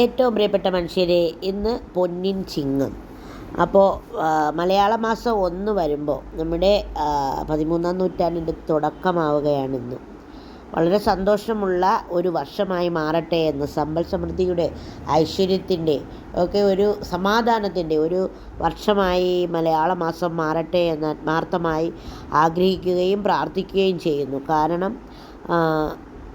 ഏറ്റവും പ്രിയപ്പെട്ട മനുഷ്യരെ ഇന്ന് പൊന്നിൻ ചിങ്ങം. അപ്പോൾ മലയാള മാസം ഒന്ന് വരുമ്പോൾ നമ്മുടെ പതിമൂന്നാം നൂറ്റാണ്ടിന്റെ തുടക്കമാവുകയാണ് ഇന്ന്. വളരെ സന്തോഷമുള്ള ഒരു വർഷമായി മാറട്ടെ എന്ന് സമ്പൽ സമൃദ്ധിയുടെ ഐശ്വര്യത്തിന്റെ ഒക്കെ ഒരു സമാധാനത്തിന്റെ ഒരു വർഷമായി മലയാള മാസം മാറട്ടെ എന്ന് ആത്മാർത്ഥമായി ആഗ്രഹിക്കുകയും പ്രാർത്ഥിക്കുകയും ചെയ്യുന്നു. കാരണം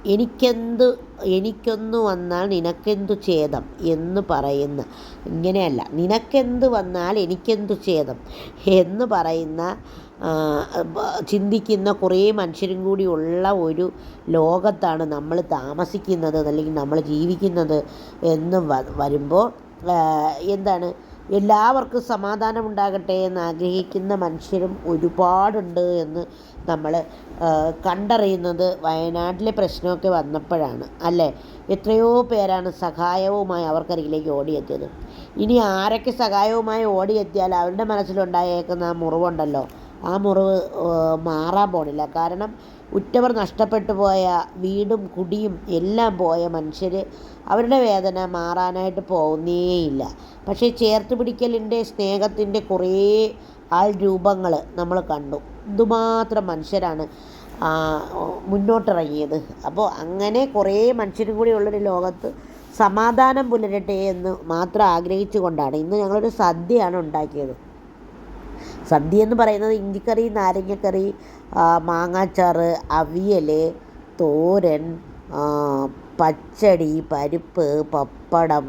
എനിക്കെന്ത് എനിക്കൊന്നു വന്നാൽ നിനക്കെന്തു ഛേദം എന്ന് പറയുന്ന ഇങ്ങനെയല്ല നിനക്കെന്ത് വന്നാൽ എനിക്കെന്തു ഛേദം എന്ന് പറയുന്ന ചിന്തിക്കുന്ന കുറേ മനുഷ്യരും കൂടി ഉള്ള ഒരു ലോകത്താണ് നമ്മൾ താമസിക്കുന്നത് അല്ലെങ്കിൽ നമ്മൾ ജീവിക്കുന്നത് എന്ന് വരുമ്പോൾ എന്താണ് എല്ലാവർക്കും സമാധാനമുണ്ടാകട്ടെ എന്ന് ആഗ്രഹിക്കുന്ന മനുഷ്യരും ഒരുപാടുണ്ട് എന്ന് നമ്മൾ കണ്ടറിയുന്നത് വയനാട്ടിലെ പ്രശ്നമൊക്കെ വന്നപ്പോഴാണ് അല്ലേ? എത്രയോ പേരാണ് സഹായവുമായി അവർക്കരികിലേക്ക് ഓടിയെത്തിയത്. ഇനി ആരൊക്കെ സഹായവുമായി ഓടിയെത്തിയാൽ അവരുടെ മനസ്സിലുണ്ടായേക്കുന്ന ആ മുറിവുണ്ടല്ലോ. ആ മുറിവ് മാറാൻ പോണില്ല. കാരണം ഉറ്റവർ നഷ്ടപ്പെട്ടു പോയ വീടും കുടിയും എല്ലാം പോയ മനുഷ്യർ അവരുടെ വേദന മാറാനായിട്ട് പോകുന്നേയില്ല. പക്ഷേ ചേർത്ത് പിടിക്കലിന്റെ സ്നേഹത്തിന്റെ കുറേ ആൾ രൂപങ്ങൾ നമ്മൾ കണ്ടു. എന്തുമാത്രം മനുഷ്യരാണ് മുന്നോട്ടിറങ്ങിയത്. അപ്പോൾ അങ്ങനെ കുറേ മനുഷ്യരും കൂടി ഉള്ളൊരു ലോകത്ത് സമാധാനം പുലരട്ടെ എന്ന് മാത്രം ആഗ്രഹിച്ചു കൊണ്ടാണ് ഇന്ന് ഞങ്ങളൊരു സദ്യയാണ് ഉണ്ടാക്കിയത്. സദ്യ എന്ന് പറയുന്നത് ഇഞ്ചിക്കറി നാരങ്ങക്കറി മാങ്ങാച്ചാറ് അവിയൽ തോരൻ പച്ചടി പരിപ്പ് പപ്പടം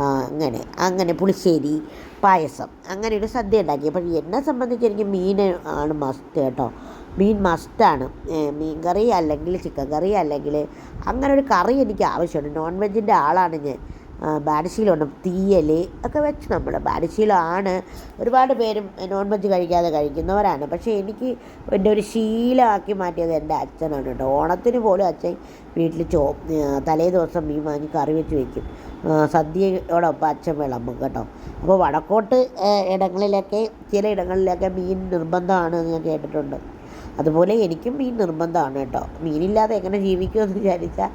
അങ്ങനെ അങ്ങനെ പുളിശ്ശേരി പായസം അങ്ങനെ ഒരു സദ്യ ഉണ്ടാക്കി. അപ്പോൾ എന്നെ സംബന്ധിച്ച് എനിക്ക് മീൻ ആണ് മസ്റ്റ് കേട്ടോ. മീൻ മസ്റ്റാണ് മീൻ കറി അല്ലെങ്കിൽ ചിക്കൻ കറി അല്ലെങ്കിൽ അങ്ങനെ ഒരു കറി എനിക്ക് ആവശ്യമുണ്ട്. നോൺ വെജിന്റെ ആളാണ് ഞാൻ. ആ, ബാലുശീലമുണ്ട് തീയൽ ഒക്കെ വെച്ച് നമ്മൾ ബാലുശീലമാണ് ഒരുപാട് പേരും നോൺ വെജ് കഴിക്കാതെ കഴിക്കുന്നവരാണ്. പക്ഷേ എനിക്ക് എന്റെ ഒരു ശീലമാക്കി മാറ്റിയത് എന്റെ അച്ഛനാണ് കേട്ടോ. ഓണത്തിന് പോലും അച്ഛൻ വീട്ടിൽ ചോ തലേ ദിവസം മീൻ വാങ്ങി കറി വെച്ച് വയ്ക്കും സദ്യയോടൊപ്പം അച്ഛൻ വിളമ്പും കേട്ടോ. അപ്പോൾ വടക്കോട്ട് ഇടങ്ങളിലൊക്കെ ചില ഇടങ്ങളിലൊക്കെ മീൻ നിർബന്ധമാണ് എന്ന് ഞാൻ കേട്ടിട്ടുണ്ട്. അതുപോലെ എനിക്കും മീൻ നിർബന്ധമാണ് കേട്ടോ. മീനില്ലാതെ എങ്ങനെ ജീവിക്കുമെന്ന് വിചാരിച്ചാൽ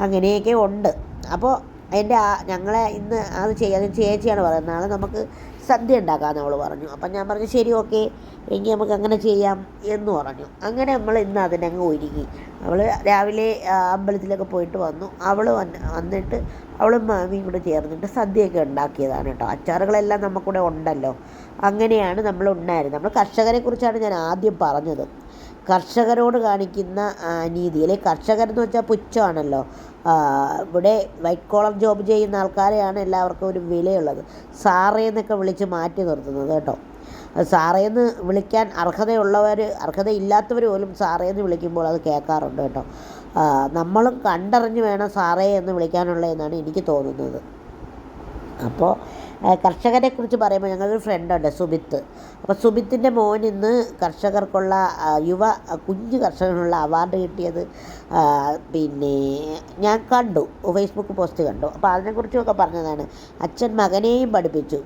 അങ്ങനെയൊക്കെ ഉണ്ട്. അപ്പോൾ എന്റെ ആ ഞങ്ങളെ ഇന്ന് അത് ചെയ്യാൻ ചേച്ചിയാണ് പറയുന്നത്. നാളെ നമുക്ക് സദ്യ ഉണ്ടാക്കാമെന്ന് അവൾ പറഞ്ഞു. അപ്പം ഞാൻ പറഞ്ഞു ശരി ഓക്കെ. എങ്കിൽ നമുക്ക് അങ്ങനെ ചെയ്യാം എന്ന് പറഞ്ഞു. അങ്ങനെ നമ്മൾ ഇന്ന് അതിനെ അതിനങ്ങ് ഒരുങ്ങി. അവൾ രാവിലെ അമ്പലത്തിലൊക്കെ പോയിട്ട് വന്നു. അവൾ വന്ന് വന്നിട്ട് അവളും മാമിയും കൂടെ ചേർന്നിട്ട് സദ്യയൊക്കെ ഉണ്ടാക്കിയതാണ് കേട്ടോ. അച്ചാറുകളെല്ലാം നമുക്കിവിടെ ഉണ്ടല്ലോ. അങ്ങനെയാണ് നമ്മൾ ഉണ്ടായിരുന്നത്. നമ്മൾ കർഷകരെ കുറിച്ചാണ് ഞാൻ ആദ്യം പറഞ്ഞത്. കർഷകരോട് കാണിക്കുന്ന അനീതി നീതി അല്ലെ കർഷകരെന്ന് വെച്ചാൽ പുച്ഛമാണല്ലോ. ഇവിടെ വൈറ്റ് കോളർ ജോബ് ചെയ്യുന്ന ആൾക്കാരെയാണ് എല്ലാവർക്കും ഒരു വിലയുള്ളത്. സാറേ എന്നൊക്കെ വിളിച്ച് മാറ്റി നിർത്തുന്നത് കേട്ടോ. സാറേന്ന് വിളിക്കാൻ അർഹതയുള്ളവർ അർഹതയില്ലാത്തവർ പോലും സാറേന്ന് വിളിക്കുമ്പോൾ അത് കേൾക്കാറുണ്ട് കേട്ടോ. നമ്മളും കണ്ടറിഞ്ഞ് വേണം സാറേ എന്ന് വിളിക്കാനുള്ളതെന്നാണ് എനിക്ക് തോന്നുന്നത്. അപ്പോൾ കർഷകരെ കുറിച്ച് പറയുമ്പോൾ ഞങ്ങളൊരു ഫ്രണ്ടുണ്ട് സുബിത്ത് അപ്പോൾ സുബിത്തിന്റെ മോൻ ഇന്ന് കർഷകർക്കുള്ള യുവ കുഞ്ഞു കർഷകനുള്ള അവാർഡ് കിട്ടിയത് പിന്നെ ഞാൻ കണ്ടു ഫേസ്ബുക്ക് പോസ്റ്റ് കണ്ടു. അപ്പോൾ അതിനെക്കുറിച്ചുമൊക്കെ പറഞ്ഞതാണ്. അച്ഛൻ മകനെയും പഠിപ്പിച്ചു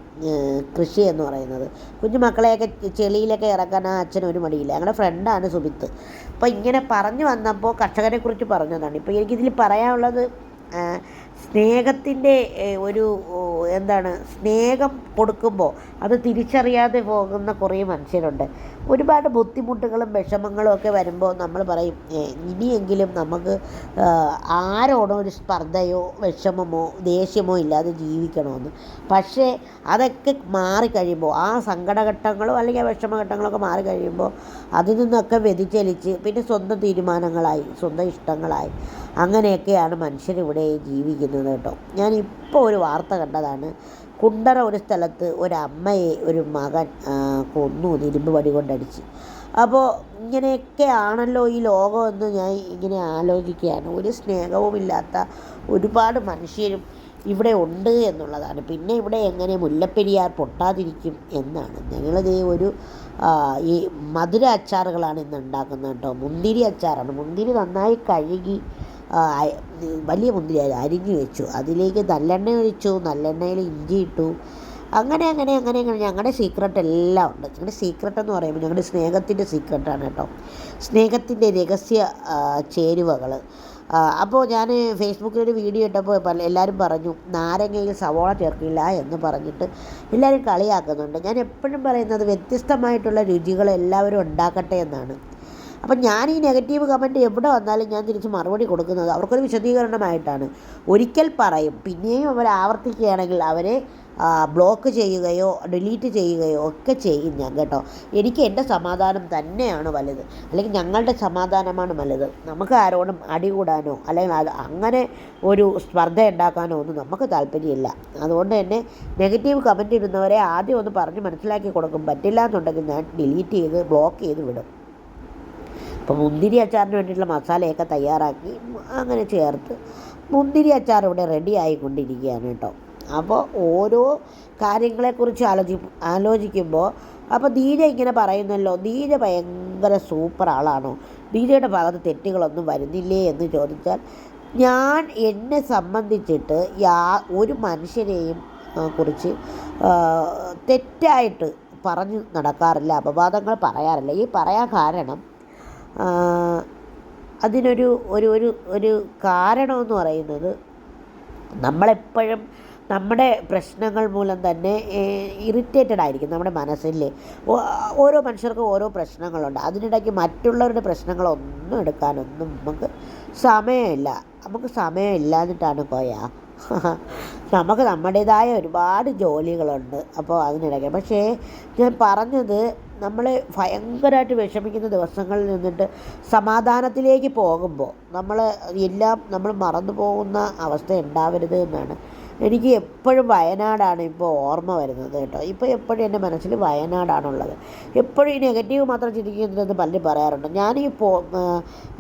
കൃഷി എന്ന് പറയുന്നത്. കുഞ്ഞു മക്കളെയൊക്കെ ചെളിയിലൊക്കെ ഇറക്കാൻ ആ അച്ഛൻ ഒരു മടിയില്ല. ഞങ്ങളുടെ ഫ്രണ്ടാണ് സുബിത്ത് അപ്പോൾ ഇങ്ങനെ പറഞ്ഞു വന്നപ്പോൾ കർഷകരെ കുറിച്ച് പറഞ്ഞതാണ്. ഇപ്പോൾ എനിക്കിതിൽ പറയാനുള്ളത് സ്നേഹത്തിന്റെ ഒരു എന്താണ് സ്നേഹം കൊടുക്കുമ്പോൾ അത് തിരിച്ചറിയാതെ പോകുന്ന കുറേ മനുഷ്യരുണ്ട്. ഒരുപാട് ബുദ്ധിമുട്ടുകളും വിഷമങ്ങളും ഒക്കെ വരുമ്പോൾ നമ്മൾ പറയും "ഏ, ഇനിയെങ്കിലും നമുക്ക് ആരോടും ഒരു സ്പർദ്ധയോ വിഷമമോ ദേഷ്യമോ ഇല്ലാതെ ജീവിക്കണമെന്ന്. പക്ഷേ അതൊക്കെ മാറിക്കഴിയുമ്പോൾ ആ സങ്കടഘട്ടങ്ങളോ അല്ലെങ്കിൽ വിഷമഘട്ടങ്ങളൊക്കെ മാറിക്കഴിയുമ്പോൾ അതിൽ നിന്നൊക്കെ വ്യതിചലിച്ച് പിന്നെ സ്വന്തം തീരുമാനങ്ങളായി സ്വന്തം ഇഷ്ടങ്ങളായി അങ്ങനെയൊക്കെയാണ് മനുഷ്യരിവിടെ ജീവിക്കുന്നത് കേട്ടോ. ഞാനിപ്പോൾ ഒരു വാർത്ത കണ്ടതാണ് കുണ്ടറ ഒരു സ്ഥലത്ത് ഒരമ്മയെ ഒരു മകൻ കൊന്നു ഇരുമ്പ് വടി കൊണ്ടടിച്ച്. അപ്പോൾ ഇങ്ങനെയൊക്കെ ആണല്ലോ ഈ ലോകമെന്ന് ഞാൻ ഇങ്ങനെ ആലോചിക്കുകയാണ്. ഒരു സ്നേഹവുമില്ലാത്ത ഒരുപാട് മനുഷ്യരും ഇവിടെ ഉണ്ട് എന്നുള്ളതാണ്. പിന്നെ ഇവിടെ എങ്ങനെ മുല്ലപ്പെരിയാർ പൊട്ടാതിരിക്കും എന്നാണ്. ഞങ്ങളിത് ഒരു ഈ മധുര അച്ചാറുകളാണ് ഇന്ന് ഉണ്ടാക്കുന്നത് കേട്ടോ. മുന്തിരി അച്ചാറാണ്. മുന്തിരി നന്നായി കഴുകി വലിയ മുന്തിരി അരിഞ്ഞു വെച്ചു. അതിലേക്ക് നല്ലെണ്ണ ഒഴിച്ചു. നല്ലെണ്ണയിൽ ഇഞ്ചി ഇട്ടു. അങ്ങനെ അങ്ങനെ അങ്ങനെ അങ്ങനെ. ഞങ്ങളുടെ സീക്രട്ട് എല്ലാം ഉണ്ട്. ഞങ്ങളുടെ സീക്രട്ട് എന്ന് പറയുമ്പോൾ ഞങ്ങളുടെ സ്നേഹത്തിന്റെ സീക്രട്ടാണ് കേട്ടോ. സ്നേഹത്തിന്റെ രഹസ്യ ചേരുവകൾ. അപ്പോൾ ഞാൻ ഫേസ്ബുക്കിൽ ഒരു വീഡിയോ ഇട്ടപ്പോൾ പല എല്ലാവരും പറഞ്ഞു നാരങ്ങയിൽ സവോള ചേർക്കില്ല എന്ന് പറഞ്ഞിട്ട് എല്ലാവരും കളിയാക്കുന്നുണ്ട്. ഞാൻ എപ്പോഴും പറയുന്നത് വ്യത്യസ്തമായിട്ടുള്ള രുചികൾ എല്ലാവരും ഉണ്ടാക്കട്ടെ എന്നാണ്. അപ്പം ഞാൻ ഈ നെഗറ്റീവ് കമന്റ് എവിടെ വന്നാലും ഞാൻ തിരിച്ച് മറുപടി കൊടുക്കുന്നത് അവർക്കൊരു വിശദീകരണമായിട്ടാണ്. ഒരിക്കൽ പറയും പിന്നെയും അവർ ആവർത്തിക്കുകയാണെങ്കിൽ അവരെ ബ്ലോക്ക് ചെയ്യുകയോ ഡിലീറ്റ് ചെയ്യുകയോ ഒക്കെ ചെയ്യും ഞാൻ കേട്ടോ. എനിക്ക് എന്റെ സമാധാനം തന്നെയാണ് വലുത്. അല്ലെങ്കിൽ ഞങ്ങളുടെ സമാധാനമാണ് വലുത്. നമുക്ക് ആരോടും അടി കൂടാനോ അല്ലെങ്കിൽ അത് അങ്ങനെ ഒരു സ്പർദ്ധ ഉണ്ടാക്കാനോ ഒന്നും നമുക്ക് താല്പര്യമില്ല. അതുകൊണ്ട് തന്നെ നെഗറ്റീവ് കമന്റ് ഇടുന്നവരെ ആദ്യം ഒന്ന് പറഞ്ഞ് മനസ്സിലാക്കി കൊടുക്കും. പറ്റില്ല എന്നുണ്ടെങ്കിൽ ഞാൻ ഡിലീറ്റ് ചെയ്ത് ബ്ലോക്ക് ചെയ്ത് വിടും. അപ്പോൾ മുന്തിരി അച്ചാറിന് വേണ്ടിയിട്ടുള്ള മസാലയൊക്കെ തയ്യാറാക്കി അങ്ങനെ ചേർത്ത് മുന്തിരി അച്ചാർ ഇവിടെ റെഡി ആയിക്കൊണ്ടിരിക്കുകയാണ് കേട്ടോ. അപ്പോൾ ഓരോ കാര്യങ്ങളെക്കുറിച്ച് ആലോചി ആലോചിക്കുമ്പോൾ അപ്പോൾ ദീജ ഇങ്ങനെ പറയുന്നല്ലോ ദീജ ഭയങ്കര സൂപ്പർ ആളാണോ? ദീജയുടെ ഭാഗത്ത് തെറ്റുകളൊന്നും വരുന്നില്ലേ എന്ന് ചോദിച്ചാൽ ഞാൻ എന്നെ സംബന്ധിച്ചിട്ട് യാ ഒരു മനുഷ്യനെയും കുറിച്ച് തെറ്റായിട്ട് പറഞ്ഞു നടക്കാറില്ല അപവാദങ്ങൾ പറയാറില്ല. ഈ പറയാൻ കാരണം അതിനൊരു ഒരു ഒരു ഒരു കാരണമെന്ന് പറയുന്നത് നമ്മളെപ്പോഴും നമ്മുടെ പ്രശ്നങ്ങൾ മൂലം തന്നെ ഇറിറ്റേറ്റഡ് ആയിരിക്കും നമ്മുടെ മനസ്സിൽ. ഓരോ മനുഷ്യർക്കും ഓരോ പ്രശ്നങ്ങളുണ്ട്. അതിനിടയ്ക്ക് മറ്റുള്ളവരുടെ പ്രശ്നങ്ങളൊന്നും എടുക്കാനൊന്നും നമുക്ക് സമയമില്ല. നമുക്ക് സമയമില്ലാഞ്ഞിട്ടാണ് പോയ. നമുക്ക് നമ്മുടേതായ ഒരുപാട് ജോലികളുണ്ട്. അപ്പോൾ അതിനിടയ്ക്ക്. പക്ഷേ ഞാൻ പറഞ്ഞത് നമ്മളെ ഭയങ്കരമായിട്ട് വിഷമിക്കുന്ന ദിവസങ്ങളിൽ നിന്നിട്ട് സമാധാനത്തിലേക്ക് പോകുമ്പോൾ നമ്മൾ എല്ലാം നമ്മൾ മറന്നു പോകുന്ന അവസ്ഥ ഉണ്ടാവരുത് എന്നാണ് എനിക്ക് എപ്പോഴും വയനാടാണ് ഇപ്പോൾ ഓർമ്മ വരുന്നത് കേട്ടോ. ഇപ്പോൾ എപ്പോഴും എന്റെ മനസ്സിൽ വയനാടാണുള്ളത്. എപ്പോഴും ഈ നെഗറ്റീവ് മാത്രം ചിന്തിക്കുന്നതെന്ന് പലരും പറയാറുണ്ട്. ഞാൻ ഈ പോ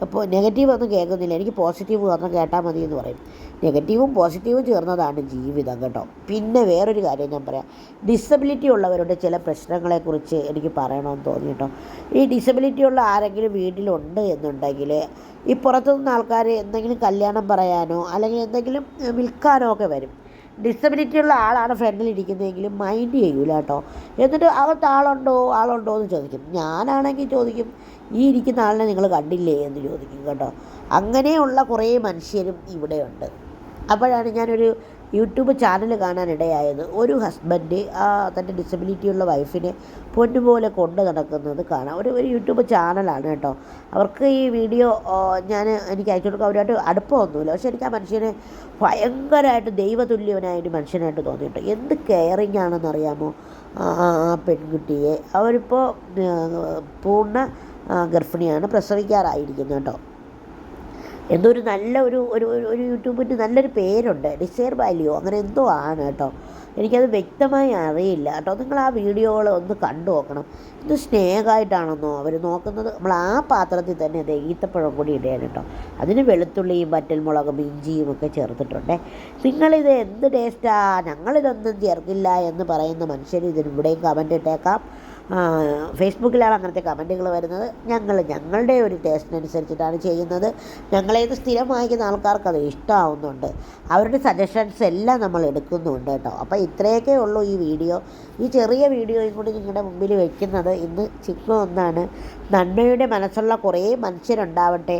ഇപ്പോൾ നെഗറ്റീവ് ഒന്നും കേൾക്കുന്നില്ല. എനിക്ക് പോസിറ്റീവ് മാത്രം കേട്ടാൽ മതി എന്ന് പറയും. നെഗറ്റീവും പോസിറ്റീവും ചേർന്നതാണ് ജീവിതം കേട്ടോ. പിന്നെ വേറൊരു കാര്യം ഞാൻ പറയാം. ഡിസബിലിറ്റി ഉള്ളവരുടെ ചില പ്രശ്നങ്ങളെക്കുറിച്ച് എനിക്ക് പറയണമെന്ന് തോന്നി കേട്ടോ. ഈ ഡിസബിലിറ്റി ഉള്ള ആരെങ്കിലും വീട്ടിലുണ്ട് എന്നുണ്ടെങ്കിൽ ഈ പുറത്തുനിന്ന് ആൾക്കാർ എന്തെങ്കിലും കല്യാണം പറയാനോ അല്ലെങ്കിൽ എന്തെങ്കിലും വിൽക്കാനോ ഒക്കെ വരും. ഡിസബിലിറ്റി ഉള്ള ആളാണ് ഫ്രണ്ടിൽ ഇരിക്കുന്നതെങ്കിലും മൈൻഡ് ചെയ്യൂല കേട്ടോ. എന്നിട്ട് അകത്ത് ആളുണ്ടോ? ആളുണ്ടോ എന്ന് ചോദിക്കും. ഞാനാണെങ്കിൽ ചോദിക്കും ഈ ഇരിക്കുന്ന ആളിനെ നിങ്ങൾ കണ്ടില്ലേ? എന്ന് ചോദിക്കും കേട്ടോ. അങ്ങനെയുള്ള കുറേ മനുഷ്യരും ഇവിടെയുണ്ട്. അപ്പോഴാണ് ഞാനൊരു യൂട്യൂബ് ചാനൽ കാണാനിടയായത് ഒരു ഹസ്ബൻഡ് ആ തന്റെ ഡിസബിലിറ്റിയുള്ള വൈഫിനെ പൊന്നുപോലെ കൊണ്ടു നടക്കുന്നത് കാണാം. ഒരു ഒരു യൂട്യൂബ് ചാനലാണ് കേട്ടോ. അവർക്ക് ഈ വീഡിയോ ഞാൻ എനിക്ക് അയച്ചു കൊടുക്കാൻ അവരുമായിട്ട് അടുപ്പമൊന്നുമില്ല. പക്ഷേ എനിക്ക് ആ മനുഷ്യനെ ഭയങ്കരമായിട്ട് ദൈവതുല്യവനായൊരു മനുഷ്യനായിട്ട് തോന്നിയിട്ട് എന്ത് കെയറിങ് ആണെന്നറിയാമോ ആ പെൺകുട്ടിയെ. അവരിപ്പോൾ പൂർണ ഗർഭിണിയാണ് പ്രസവിക്കാറായിരിക്കുന്നത് കേട്ടോ. എന്തോ ഒരു നല്ല ഒരു ഒരു ഒരു യൂട്യൂബിന്റെ നല്ലൊരു പേരുണ്ട്. ഡിസൈർ വാല്യൂ അങ്ങനെ എന്തോ ആണ് കേട്ടോ. എനിക്കത് വ്യക്തമായി അറിയില്ല കേട്ടോ. നിങ്ങൾ ആ വീഡിയോകൾ ഒന്ന് കണ്ടു നോക്കണം. ഇത് സ്നേഹമായിട്ടാണെന്നോ അവർ നോക്കുന്നത്? നമ്മൾ ആ പാത്രത്തിൽ തന്നെ അത് ഈത്തപ്പഴം കൂടി ഇടുകയാണ് കേട്ടോ. അതിന് വെളുത്തുള്ളിയും വറ്റൽമുളകും ഇഞ്ചിയും ഒക്കെ ചേർത്തിട്ടുണ്ട്. നിങ്ങളിത് എന്ത് ടേസ്റ്റാ ഞങ്ങളിതൊന്നും ചേർക്കില്ല എന്ന് പറയുന്ന മനുഷ്യർ ഇതിനിവിടെയും കമന്റ് ഇട്ടേക്കാം. ഫേസ്ബുക്കിലാണ് അങ്ങനത്തെ കമന്റുകൾ വരുന്നത്. ഞങ്ങൾ ഞങ്ങളുടെ ഒരു ടേസ്റ്റിനനുസരിച്ചിട്ടാണ് ചെയ്യുന്നത്. ഞങ്ങളേത് സ്ഥിരം വാങ്ങിക്കുന്ന ആൾക്കാർക്ക് അത് ഇഷ്ടമാവുന്നുണ്ട് അവരുടെ സജഷൻസ് എല്ലാം നമ്മൾ എടുക്കുന്നുണ്ട് കേട്ടോ. അപ്പോൾ ഇത്രയൊക്കെ ഉള്ളൂ ഈ വീഡിയോ. ഈ ചെറിയ വീഡിയോയും കൂടി നിങ്ങളുടെ മുമ്പിൽ വെക്കുന്നത് ഇന്ന് ചിക്കു ഒന്നാണ്. നന്മയുടെ മനസ്സുള്ള കുറേ മനുഷ്യരുണ്ടാവട്ടെ.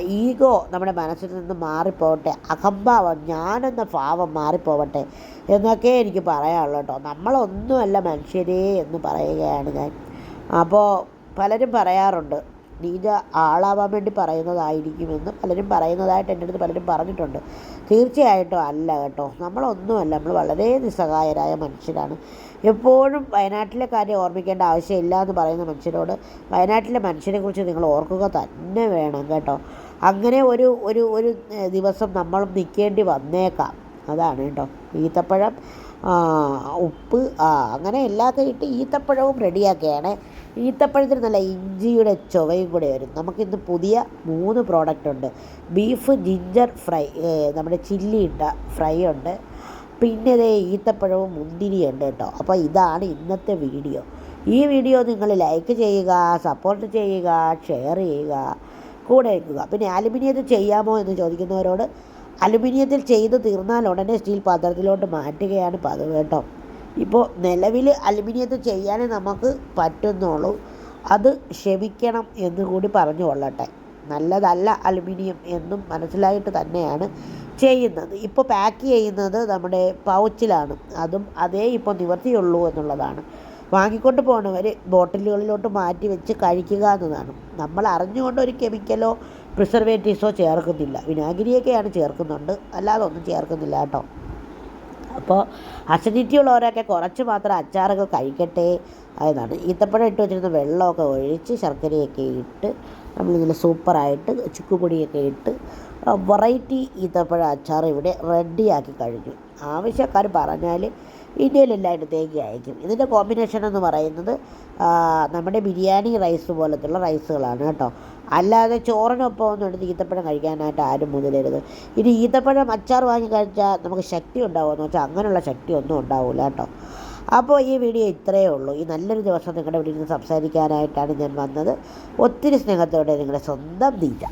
ഈഗോ നമ്മുടെ മനസ്സിൽ നിന്ന് മാറിപ്പോവട്ടെ അഹംഭാവം ഞാനെന്ന ഭാവം മാറിപ്പോവട്ടെ എന്നൊക്കെ എനിക്ക് പറയാനുള്ളൂ കേട്ടോ. നമ്മളൊന്നുമല്ല മനുഷ്യരേ എന്ന് പറയുകയാണ് ഞാൻ. അപ്പോൾ പലരും പറയാറുണ്ട് നീജ ആളാവാൻ വേണ്ടി പറയുന്നതായിരിക്കുമെന്ന്. പലരും പറയുന്നതായിട്ട് എന്റെ അടുത്ത് പലരും പറഞ്ഞിട്ടുണ്ട്. തീർച്ചയായിട്ടും അല്ല കേട്ടോ. നമ്മളൊന്നുമല്ല നമ്മൾ വളരെ നിസ്സഹായരായ മനുഷ്യരാണ്. എപ്പോഴും വയനാട്ടിലെ കാര്യം ഓർമ്മിക്കേണ്ട ആവശ്യമില്ല എന്ന് പറയുന്ന മനുഷ്യരോട് വയനാട്ടിലെ മനുഷ്യനെക്കുറിച്ച് നിങ്ങൾ ഓർക്കുക തന്നെ വേണം കേട്ടോ. അങ്ങനെ ഒരു ഒരു ഒരു ദിവസം നമ്മളും നിൽക്കേണ്ടി വന്നേക്കാം. അതാണ് കേട്ടോ. ഈത്തപ്പഴം ഉപ്പ് ആ അങ്ങനെ എല്ലാമൊക്കെ ഇട്ട് ഈത്തപ്പഴവും റെഡിയാക്കുകയാണ് ഈത്തപ്പഴത്തിന് നല്ല ഇഞ്ചിയുടെ ചുവയും കൂടെ വരും. നമുക്കിന്ന് പുതിയ മൂന്ന് പ്രോഡക്റ്റ് ഉണ്ട്. ബീഫ് ജിഞ്ചർ ഫ്രൈ നമ്മുടെ ചില്ലി ഇട്ട ഫ്രൈ ഉണ്ട്. പിന്നെ ഇതേ ഈത്തപ്പഴവും മുന്തിരിയുണ്ട് കേട്ടോ. അപ്പോൾ ഇതാണ് ഇന്നത്തെ വീഡിയോ. ഈ വീഡിയോ നിങ്ങൾ ലൈക്ക് ചെയ്യുക സപ്പോർട്ട് ചെയ്യുക ഷെയർ ചെയ്യുക കൂടെ വയ്ക്കുക പിന്നെ അലുമിനിയത്തിൽ ചെയ്യാമോ എന്ന് ചോദിക്കുന്നവരോട് അലുമിനിയത്തിൽ ചെയ്ത് തീർന്നാൽ ഉടനെ സ്റ്റീൽ പാത്രത്തിലോട്ട് മാറ്റുകയാണ് പതിവ് കേട്ടോ. ഇപ്പോൾ നിലവിൽ അലുമിനിയത്തിൽ ചെയ്യാനേ നമുക്ക് പറ്റുന്നുള്ളൂ. അത് ക്ഷമിക്കണം എന്നുകൂടി പറഞ്ഞു കൊള്ളട്ടെ നല്ലതല്ല അലുമിനിയം എന്നും മനസ്സിലായിട്ട് തന്നെയാണ് ചെയ്യുന്നത് ഇപ്പോൾ പാക്ക് ചെയ്യുന്നത് നമ്മുടെ പൗച്ചിലാണ് അതും അതേ ഇപ്പോൾ നിവർത്തിയുള്ളൂ എന്നുള്ളതാണ്. വാങ്ങിക്കൊണ്ട് പോകണവർ ബോട്ടിലുകളിലോട്ട് മാറ്റി വെച്ച് കഴിക്കുക എന്നതാണ്. നമ്മൾ അറിഞ്ഞുകൊണ്ട് ഒരു കെമിക്കലോ പ്രിസർവേറ്റീവ്സോ ചേർക്കുന്നില്ല. വിനാഗിരിയൊക്കെയാണ് ചേർക്കുന്നുണ്ട്. അല്ലാതെ ഒന്നും ചേർക്കുന്നില്ല കേട്ടോ. അപ്പോൾ അസിഡിറ്റി ഉള്ളവരൊക്കെ കുറച്ച് മാത്രം അച്ചാറൊക്കെ കഴിക്കട്ടെ എന്നാണ്. ഈത്തപ്പഴം ഇട്ട് വെച്ചിരുന്ന വെള്ളമൊക്കെ ഒഴിച്ച് ശർക്കരയൊക്കെ ഇട്ട് നമ്മളിങ്ങനെ സൂപ്പറായിട്ട് ചുക്കുപൊടിയൊക്കെ ഇട്ട് വെറൈറ്റി ഈത്തപ്പഴ അച്ചാർ ഇവിടെ റെഡിയാക്കി കഴിഞ്ഞു. ആവശ്യക്കാർ പറഞ്ഞാൽ ഇന്ത്യയിലെല്ലായിടത്തേക്ക് അയക്കും. ഇതിന്റെ കോമ്പിനേഷൻ എന്ന് പറയുന്നത് നമ്മുടെ ബിരിയാണി റൈസ് പോലത്തുള്ള റൈസുകളാണ് കേട്ടോ. അല്ലാതെ ചോറിനൊപ്പം ഒന്നും എടുത്ത് ഈത്തപ്പഴം കഴിക്കാനായിട്ട് ആരും മുതലരുത് ഇനി ഈത്തപ്പഴം അച്ചാർ വാങ്ങി കഴിച്ചാൽ നമുക്ക് ശക്തി ഉണ്ടാവുമെന്ന് വെച്ചാൽ അങ്ങനെയുള്ള ശക്തി ഒന്നും ഉണ്ടാവില്ല കേട്ടോ. അപ്പോൾ ഈ വീഡിയോ ഇത്രയേ ഉള്ളൂ. ഈ നല്ലൊരു ദിവസം നിങ്ങളുടെ വീട്ടിൽ നിന്ന് സംസാരിക്കാനായിട്ടാണ് ഞാൻ വന്നത്. ഒത്തിരി സ്നേഹത്തോടെ നിങ്ങളുടെ സ്വന്തം ദീജ